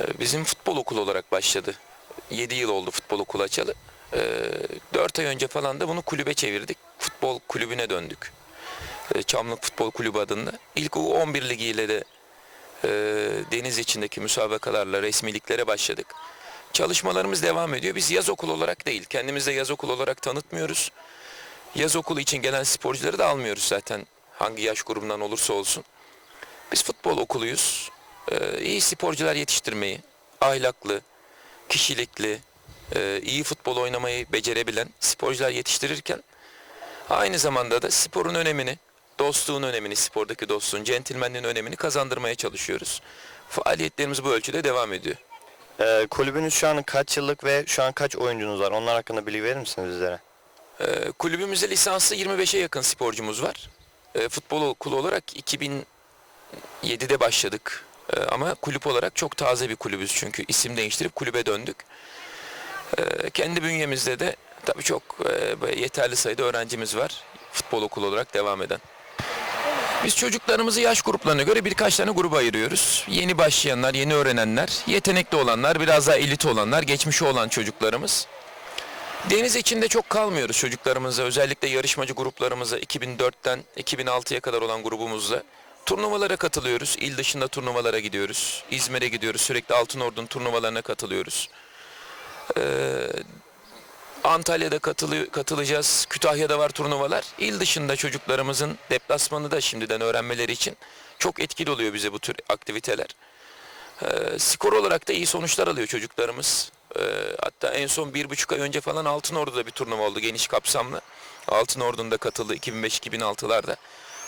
Ee, Bizim futbol okulu olarak başladı. 7 yıl oldu futbol okulu açalı. 4 ay önce falan da bunu kulübe çevirdik. Futbol kulübüne döndük. Ee, Çamlık Futbol Kulübü adında. İlk U11 ligiyle de e, deniz içindeki müsabakalarla resmiliklere başladık. Çalışmalarımız devam ediyor. Biz yaz okulu olarak değil, kendimizi de yaz okulu olarak tanıtmıyoruz. Yaz okulu için gelen sporcuları da almıyoruz zaten hangi yaş grubundan olursa olsun. Biz futbol okuluyuz. Ee, iyi sporcular yetiştirmeyi, ahlaklı, kişilikli, e, iyi futbol oynamayı becerebilen sporcular yetiştirirken aynı zamanda da sporun önemini, dostluğun önemini, spordaki dostluğun, centilmenliğin önemini kazandırmaya çalışıyoruz. Faaliyetlerimiz bu ölçüde devam ediyor. Ee, kulübünüz şu an kaç yıllık ve şu an kaç oyuncunuz var? Onlar hakkında bilgi verir misiniz bizlere? Ee, kulübümüzde lisanslı 25'e yakın sporcumuz var. Ee, futbol okulu olarak 2007'de başladık. Ee, ama kulüp olarak çok taze bir kulübüz çünkü isim değiştirip kulübe döndük. Ee, kendi bünyemizde de tabii çok e, yeterli sayıda öğrencimiz var futbol okulu olarak devam eden. Biz çocuklarımızı yaş gruplarına göre birkaç tane gruba ayırıyoruz. Yeni başlayanlar, yeni öğrenenler, yetenekli olanlar, biraz daha elit olanlar, geçmişi olan çocuklarımız. Deniz içinde çok kalmıyoruz çocuklarımıza. Özellikle yarışmacı gruplarımıza 2004'ten 2006'ya kadar olan grubumuzla turnuvalara katılıyoruz. İl dışında turnuvalara gidiyoruz. İzmir'e gidiyoruz. Sürekli Altınordu'nun turnuvalarına katılıyoruz. Ee, Antalya'da katılı, katılacağız. Kütahya'da var turnuvalar. İl dışında çocuklarımızın deplasmanı da şimdiden öğrenmeleri için çok etkili oluyor bize bu tür aktiviteler. Ee, skor olarak da iyi sonuçlar alıyor çocuklarımız. Ee, hatta en son bir buçuk ay önce falan Altınordu'da bir turnuva oldu geniş kapsamlı. Altınordu'nun da katıldı 2005-2006'larda.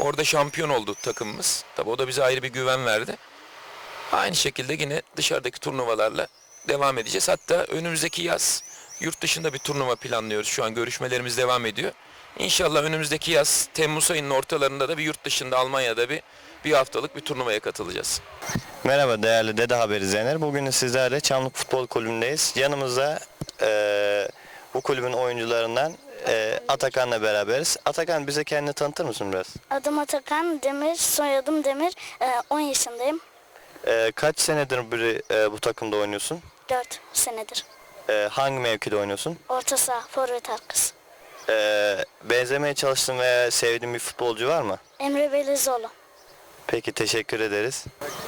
Orada şampiyon oldu takımımız. Tabi o da bize ayrı bir güven verdi. Aynı şekilde yine dışarıdaki turnuvalarla devam edeceğiz. Hatta önümüzdeki yaz yurt dışında bir turnuva planlıyoruz. Şu an görüşmelerimiz devam ediyor. İnşallah önümüzdeki yaz Temmuz ayının ortalarında da bir yurt dışında Almanya'da bir bir haftalık bir turnuvaya katılacağız. Merhaba değerli Dede Haberi izleyenler. Bugün sizlerle Çamlık Futbol Kulübü'ndeyiz. Yanımızda eee, bu kulübün oyuncularından eee, Atakan'la beraberiz. Atakan bize kendini tanıtır mısın biraz? Adım Atakan Demir, soyadım Demir. Ee, 10 yaşındayım. Eee, kaç senedir biri, eee, bu takımda oynuyorsun? 4 senedir. Eee, hangi mevkide oynuyorsun? Orta saha, forvet arkası. Eee, benzemeye çalıştığın veya sevdiğin bir futbolcu var mı? Emre Belizoğlu. Peki teşekkür ederiz.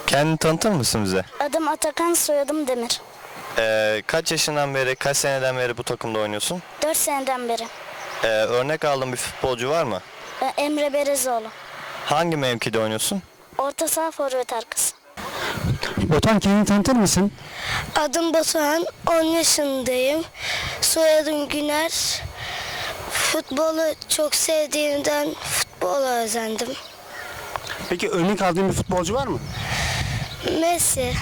Kendini tanıtır mısın bize? Adım Atakan, soyadım Demir. Eee, kaç yaşından beri, kaç seneden beri bu takımda oynuyorsun? 4 seneden beri. Eee, örnek aldığın bir futbolcu var mı? Ee, Emre Belizoğlu. Hangi mevkide oynuyorsun? Orta saha, forvet arkası. Botan kendini tanıtır mısın? Adım Batuhan, 10 yaşındayım. Soyadım Güner. Futbolu çok sevdiğimden futbola özendim. Peki örnek aldığın bir futbolcu var mı? Messi.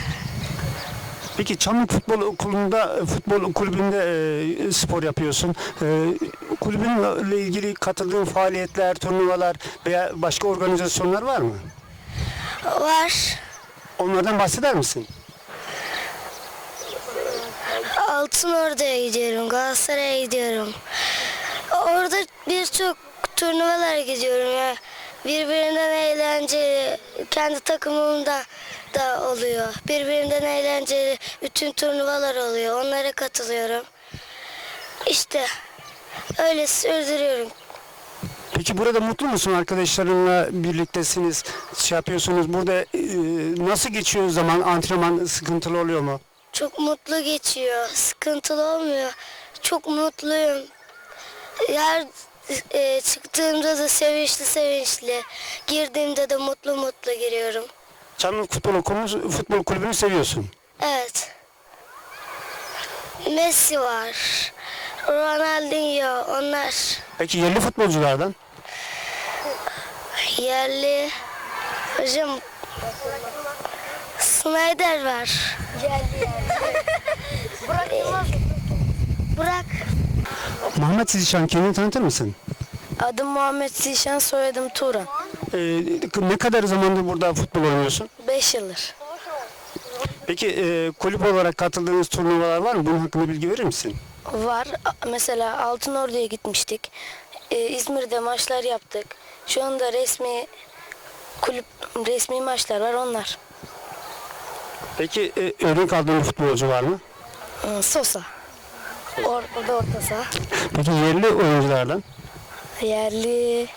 Peki Çamlık Futbol Okulu'nda, futbol kulübünde e, spor yapıyorsun. E, kulübünle ilgili katıldığın faaliyetler, turnuvalar veya başka organizasyonlar var mı? Var. Onlardan bahseder misin? Altın Ordu'ya gidiyorum, Galatasaray'a gidiyorum. Orada birçok turnuvalara gidiyorum ya. Birbirinden eğlenceli, kendi takımımda da oluyor. Birbirinden eğlenceli bütün turnuvalar oluyor. Onlara katılıyorum. İşte öyle sürdürüyorum. Peki burada mutlu musun arkadaşlarınla birliktesiniz, şey yapıyorsunuz. Burada e, nasıl geçiyor zaman? Antrenman sıkıntılı oluyor mu? Çok mutlu geçiyor. Sıkıntılı olmuyor. Çok mutluyum. Her e, çıktığımda da sevinçli sevinçli. Girdiğimde de mutlu mutlu giriyorum. Çamlık Futbol Okulu, futbol kulübünü seviyorsun. Evet. Messi var. Ronaldinho onlar Peki yerli futbolculardan? yerli. Hocam Snyder var. Burak Burak. Muhammed Zişan kendini tanıtır mısın? Adım Muhammed Zişan, soyadım Turan. Ee, ne kadar zamandır burada futbol oynuyorsun? 5 yıldır. Peki e, kulüp olarak katıldığınız turnuvalar var mı? Bunun hakkında bilgi verir misin? Var. Mesela Altınordu'ya gitmiştik. Ee, İzmir'de maçlar yaptık. Şu anda resmi kulüp resmi maçlar var onlar. Peki e, örnek aldığın futbolcu var mı? Sosa. Ortada orta saha. Peki yerli oyunculardan? Yerli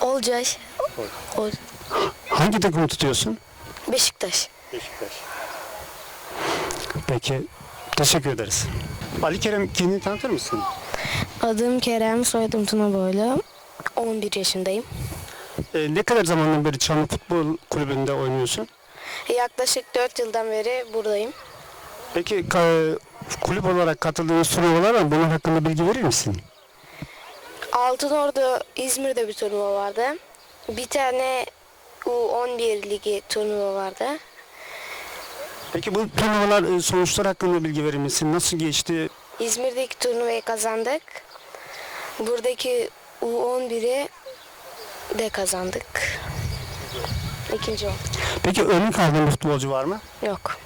Olcay. Ol- Hangi takımı tutuyorsun? Beşiktaş. Peki teşekkür ederiz. Ali Kerem kendini tanıtır mısın? Adım Kerem, soyadım Tuna Boylu. 11 yaşındayım. E, ne kadar zamandan beri Çamlı Futbol Kulübü'nde oynuyorsun? Yaklaşık 4 yıldan beri buradayım. Peki kulüp olarak katıldığınız turnuvalar var mı? Bunun hakkında bilgi verir misin? Altınordu İzmir'de bir turnuva vardı. Bir tane U11 ligi turnuva vardı. Peki bu turnuvalar e, sonuçlar hakkında bilgi verir misin? Nasıl geçti? İzmir'deki turnuvayı kazandık. Buradaki U11'i de kazandık. İkinci olduk. Peki örnek aldığın futbolcu var mı? Yok.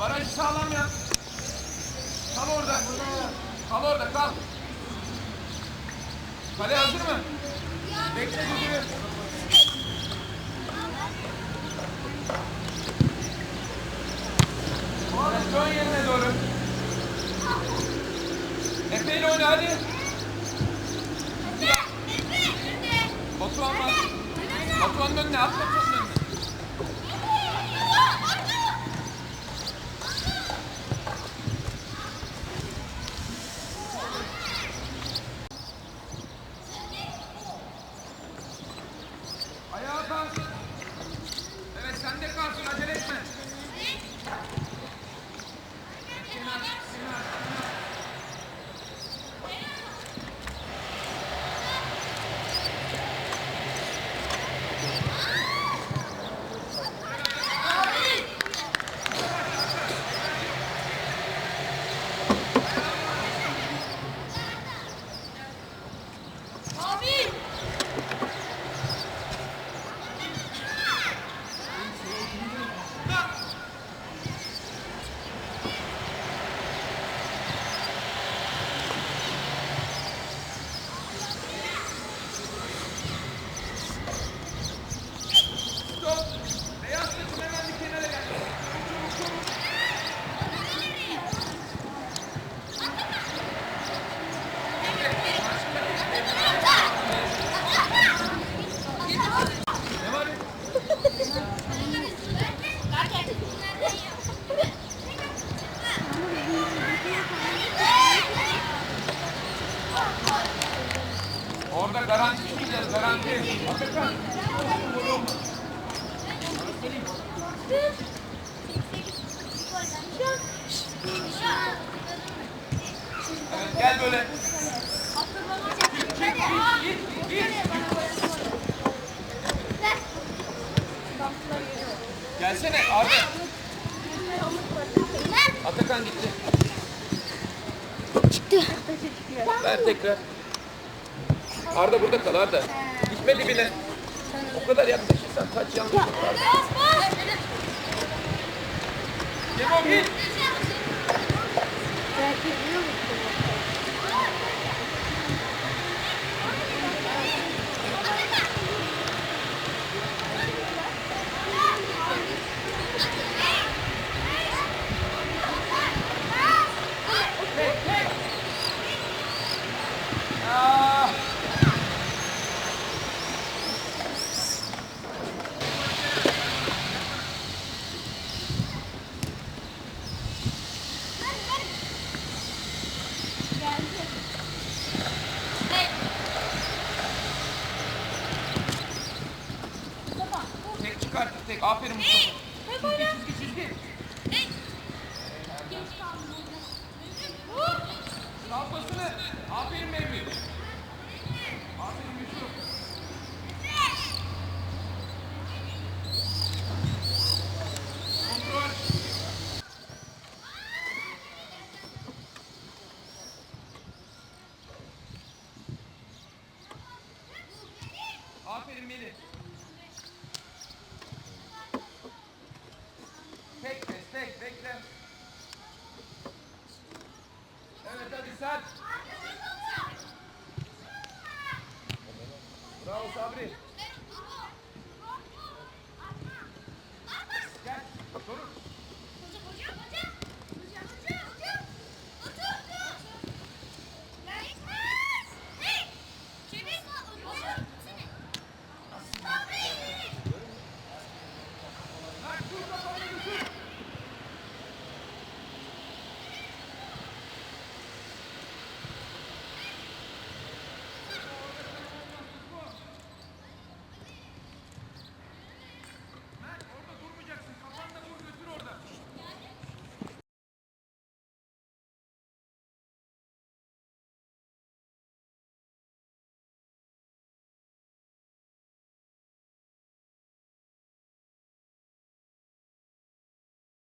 Barajı sağlam ya. Kal orada. Kal orada kal. Kale hazır mı? Bekle. Muhammed dön yerine doğru. Efe ile oyna hadi. Batuhan var. Batuhan'ın önüne at garanti gideceğiz, garanti. Atakan. Evet, gel böyle. Çık, git, git, git. Gelsene abi. Atakan gitti. Çıktı. Ver tekrar. Arda burada kal Arda. Gitme dibine. O kadar yaklaşırsan taç yanlış olur Arda. Cemo git. Aferin Mustafa. Çizgi çizgi çizgi. Sağ pasını. Aferin Mehmet. Aferin Yusuf. Kontrol. Aferin Melih.